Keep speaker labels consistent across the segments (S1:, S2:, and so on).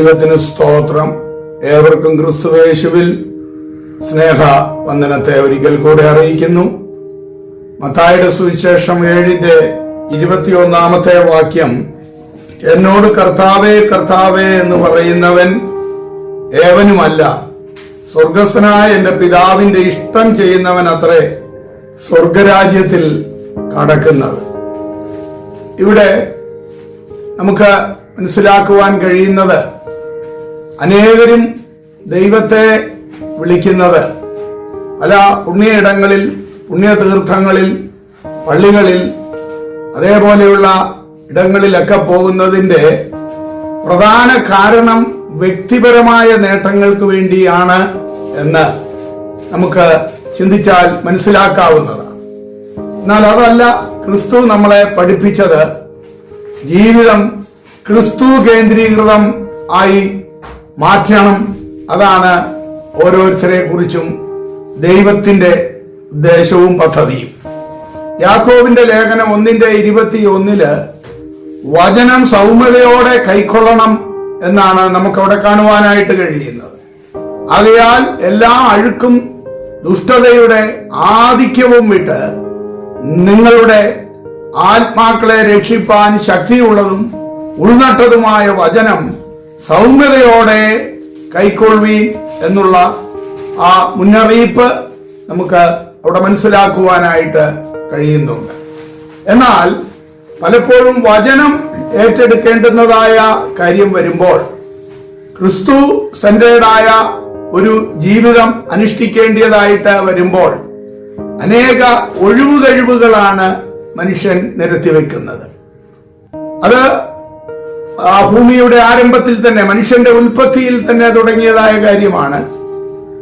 S1: ദൈവത്തിന് സ്തോത്രം. ഏവർക്കും ക്രിസ്തുവേശുവിൽ സ്നേഹ വന്ദനത്തെ ഒരിക്കൽ കൂടെ അറിയിക്കുന്നു. മത്തായുടെ സുവിശേഷം ഏഴിന്റെ ഇരുപത്തിയൊന്നാമത്തെ വാക്യം. എന്നോട് കർത്താവേ കർത്താവേ എന്ന് പറയുന്നവൻ ഏവനുമല്ല. സ്വർഗസ്വനായ എന്റെ പിതാവിന്റെ ഇഷ്ടം ചെയ്യുന്നവൻ അത്രേ സ്വർഗരാജ്യത്തിൽ കടക്കുന്നത്. ഇവിടെ നമുക്ക് മനസ്സിലാക്കുവാൻ കഴിയുന്നത് അനേകരും ദൈവത്തെ വിളിക്കുന്നത്. പല പുണ്യയിടങ്ങളിൽ പുണ്യതീർത്ഥങ്ങളിൽ പള്ളികളിൽ അതേപോലെയുള്ള ഇടങ്ങളിലൊക്കെ പോകുന്നതിന്റെ പ്രധാന കാരണം വ്യക്തിപരമായ നേട്ടങ്ങൾക്ക് വേണ്ടിയാണ് എന്ന് നമുക്ക് ചിന്തിച്ചാൽ മനസ്സിലാക്കാവുന്നതാണ്. എന്നാൽ അതല്ല ക്രിസ്തു നമ്മളെ പഠിപ്പിച്ചത്. ജീവിതം ക്രിസ്തു കേന്ദ്രീകൃതം ആയി മാറ്റണം. അതാണ് ഓരോരുത്തരെ കുറിച്ചും ദൈവത്തിന്റെ ഉദ്ദേശവും പദ്ധതിയും. യാക്കോവിന്റെ ലേഖനം ഒന്നിന്റെ ഇരുപത്തി ഒന്നിൽ വചനം സൗമ്യതയോടെ കൈക്കൊള്ളണം എന്നാണ് നമുക്ക് അവിടെ കാണുവാനായിട്ട് കഴിയുന്നത്. ആകയാൽ എല്ലാ അഴുക്കും ദുഷ്ടതയുടെ ആധിക്യവും വിട്ട് നിങ്ങളുടെ ആത്മാക്കളെ രക്ഷിപ്പാൻ ശക്തിയുള്ളതും ഉൾനട്ടതുമായ വചനം സൗമ്യതയോടെ കൈക്കൊള്ളുവീൻ എന്നുള്ള ആ മുന്നറിയിപ്പ് നമുക്ക് അവിടെ മനസ്സിലാക്കുവാനായിട്ട് കഴിയുന്നുണ്ട്. എന്നാൽ പലപ്പോഴും വചനം ഏറ്റെടുക്കേണ്ടുന്നതായ കാര്യം വരുമ്പോൾ ക്രിസ്തു സെന്റേഡായ ഒരു ജീവിതം അനുഷ്ഠിക്കേണ്ടതായിട്ട് വരുമ്പോൾ അനേക ഒഴിവുകഴിവുകളാണ് മനുഷ്യൻ നിരത്തിവെക്കുന്നത്. അത് ആ ഭൂമിയുടെ ആരംഭത്തിൽ തന്നെ മനുഷ്യന്റെ ഉൽപ്പത്തിയിൽ തന്നെ തുടങ്ങിയതായ കാര്യമാണ്.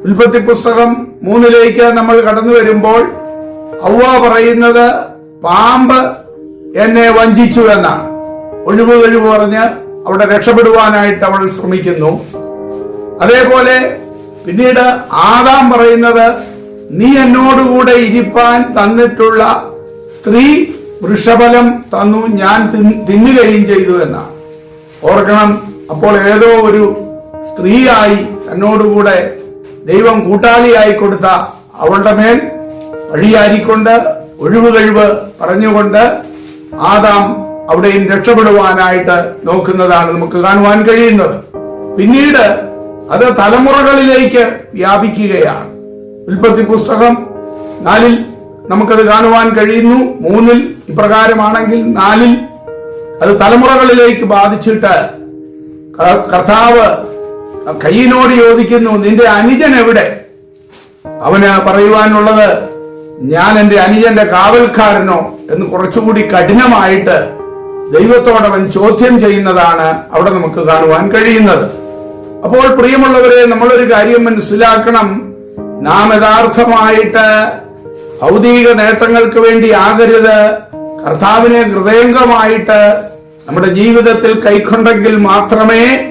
S1: ഉൽപ്പത്തി പുസ്തകം മൂന്നിലേക്ക് നമ്മൾ കടന്നു വരുമ്പോൾ ഔവ പറയുന്നത് പാമ്പ് എന്നെ വഞ്ചിച്ചു എന്നാണ്. ഒഴിവ് കഴിവ് പറഞ്ഞ് അവിടെ രക്ഷപ്പെടുവാനായിട്ട് അവൾ ശ്രമിക്കുന്നു. അതേപോലെ പിന്നീട് ആദാം പറയുന്നത് നീ എന്നോടുകൂടെ ഇരിപ്പാൻ തന്നിട്ടുള്ള സ്ത്രീ വൃഷഫലം തന്നു ഞാൻ തിന്നുകയും ചെയ്തു എന്നാണ്. ഓർക്കണം അപ്പോൾ ഏതോ ഒരു സ്ത്രീയായി തന്നോടുകൂടെ ദൈവം കൂട്ടാളിയായി കൊടുത്ത അവളുടെ മേൽ വഴിയാരിക്കൊണ്ട് ഒഴിവ് കഴിവ് പറഞ്ഞുകൊണ്ട് ആദാം അവിടെയും രക്ഷപ്പെടുവാനായിട്ട് നോക്കുന്നതാണ് നമുക്ക് കാണുവാൻ കഴിയുന്നത്. പിന്നീട് അത് തലമുറകളിലേക്ക് വ്യാപിക്കുകയാണ്. ഉൽപ്പത്തി പുസ്തകം നാലിൽ നമുക്കത് കാണുവാൻ കഴിയുന്നു. മൂന്നിൽ ഇപ്രകാരമാണെങ്കിൽ നാലിൽ അത് തലമുറകളിലേക്ക് ബാധിച്ചിട്ട് കർത്താവ് കയ്യിനോട് യോജിക്കുന്നു നിന്റെ അനുജൻ എവിടെ? അവന് പറയുവാനുള്ളത് ഞാൻ എന്റെ അനുജന്റെ കാവൽക്കാരനോ? എന്ന് കുറച്ചുകൂടി കഠിനമായിട്ട് ദൈവത്തോടവൻ ചോദ്യം ചെയ്യുന്നതാണ് അവിടെ നമുക്ക് കാണുവാൻ കഴിയുന്നത്. അപ്പോൾ പ്രിയമുള്ളവരെ നമ്മളൊരു കാര്യം മനസ്സിലാക്കണം. നാം യഥാർത്ഥമായിട്ട് ഭൗതിക നേട്ടങ്ങൾക്ക് വേണ്ടി ആകരുത്. കർത്താവിനെ ഹൃദയംഗമായിട്ട് നമ്മുടെ ജീവിതത്തിൽ കൈക്കൊണ്ടെങ്കിൽ മാത്രമേ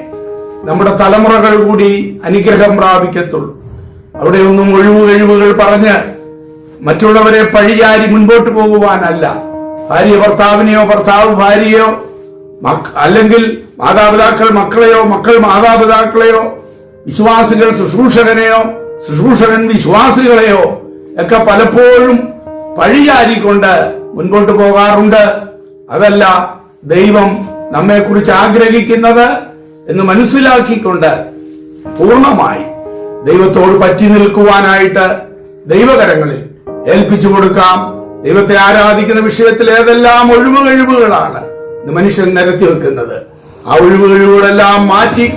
S1: നമ്മുടെ തലമുറകൾ കൂടി അനുഗ്രഹം പ്രാപിക്കത്തുള്ളൂ. അവിടെ ഒന്നും ഒഴിവ് കഴിവുകൾ പറഞ്ഞ് മറ്റുള്ളവരെ പഴിചാരി മുൻപോട്ട് പോകുവാനല്ല. ഭാര്യ ഭർത്താവിനെയോ ഭർത്താവ് ഭാര്യയോ അല്ലെങ്കിൽ മാതാപിതാക്കൾ മക്കളെയോ മക്കൾ മാതാപിതാക്കളെയോ വിശ്വാസികൾ ശുശ്രൂഷകനെയോ ശുശ്രൂഷകൻ വിശ്വാസികളെയോ ഒക്കെ പലപ്പോഴും പഴിചാരിക്കൊണ്ട് മുൻപോട്ട് പോകാറുണ്ട്. അതല്ല ദൈവം നമ്മെക്കുറിച്ച് ആഗ്രഹിക്കുന്നത് എന്ന് മനസ്സിലാക്കിക്കൊണ്ട് പൂർണമായി ദൈവത്തോട് പറ്റി നിൽക്കുവാനായിട്ട് ദൈവകരങ്ങളിൽ ഏൽപ്പിച്ചു കൊടുക്കാം. ദൈവത്തെ ആരാധിക്കുന്ന വിഷയത്തിൽ ഏതെല്ലാം ഒഴിവ് കഴിവുകളാണ് ഇന്ന് മനുഷ്യൻ നിരത്തി വെക്കുന്നത്. ആ ഒഴിവ് കഴിവുകളെല്ലാം മാറ്റി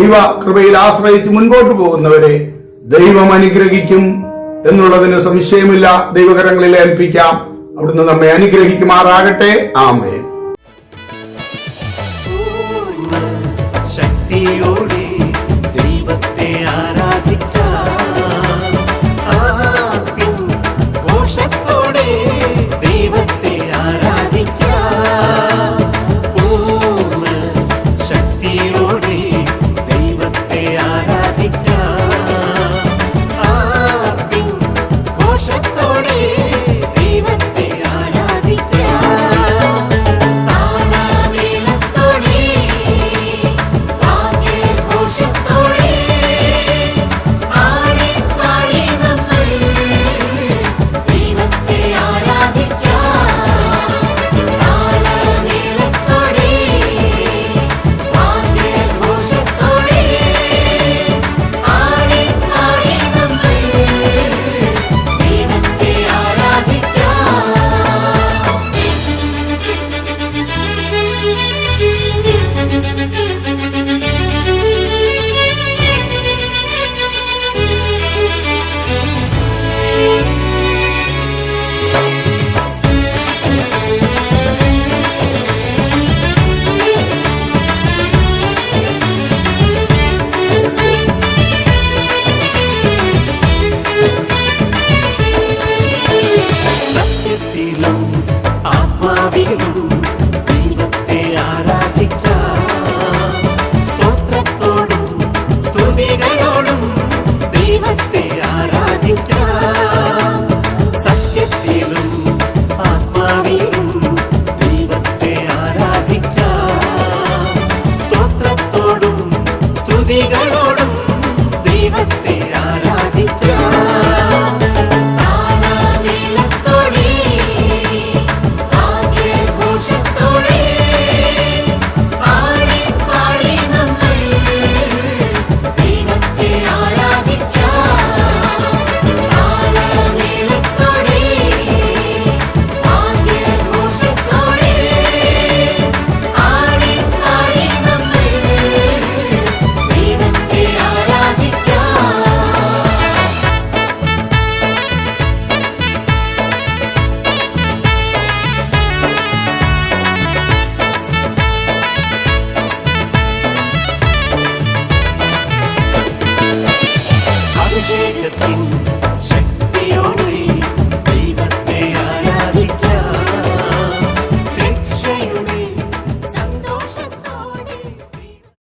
S1: ദൈവ കൃപയിൽ ആശ്രയിച്ച് മുൻപോട്ട് പോകുന്നവരെ ദൈവം അനുഗ്രഹിക്കും. എന്നുള്ളതിന് സംശയമില്ല. ദൈവകരങ്ങളിൽ ഏൽപ്പിക്കാം. അവിടുന്ന് നമ്മെ അനുഗ്രഹിക്കുമാറാകട്ടെ. ആമേ
S2: ശക്തിയോടെ